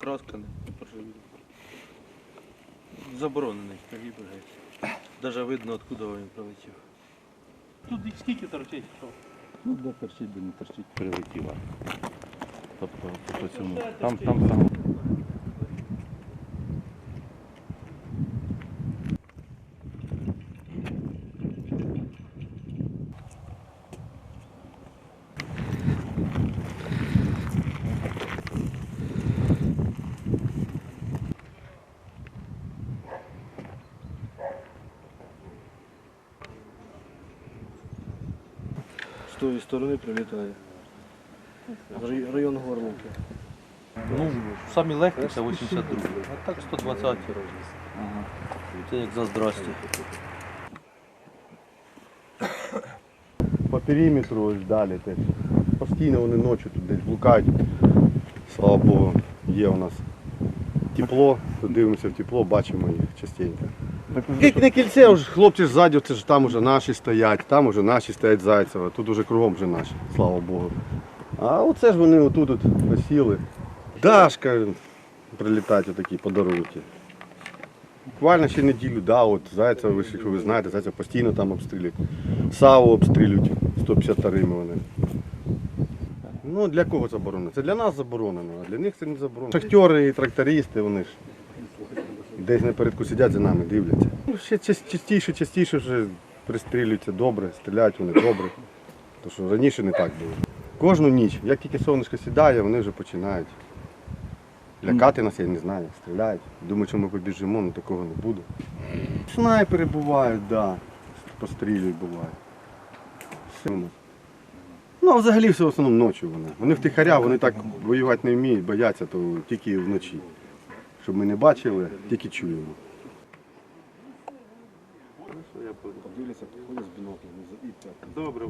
краска не поржавіла. Заборонений калібр геть. Даже видно, откуда він прилетів. Тут їх скільки торчить? Що? Ну, де торчить, де не торчить, прилетіла. Тобто по цьому. Там, там, там. З тої сторони прилітає. Рай- Район Горловки. Ну, самі легкі це 82, а так 120 Це як за здрасті. по периметру ось далі теж. Постійно вони ночі тут десь блукають. Слава Богу, є у нас тепло, дивимося в тепло, бачимо їх частенько. Як на кільце, вже хлопці ззаді, це ж там вже наші стоять, там вже наші стоять Зайцева, тут уже кругом вже наші, слава Богу. А оце ж вони отут от посіли. Дашка прилітають отакі подарунки. Буквально ще неділю, да, от Зайцева, ви ви знаєте, Зайцева постійно там обстрілюють. САУ обстрілюють 152 вони. Ну, для кого заборонено? Це для нас заборонено, а для них це не заборонено. Шахтери і трактористи, вони ж десь напередку сидять за нами, дивляться. Ну, ще частіше, частіше вже пристрілюються добре, стріляють вони добре. Тому що раніше не так було. Кожну ніч, як тільки сонечко сідає, вони вже починають. Лякати нас, я не знаю, стріляють. Думаю, що ми побіжимо, але такого не буде. Снайпери бувають, так. Да. Пострілюють буває. Все. Ну, а взагалі все в основному ночі вони. Вони втихаря, вони так воювати не вміють, бояться, то тільки вночі. Щоб ми не бачили, тільки чуємо. Добре.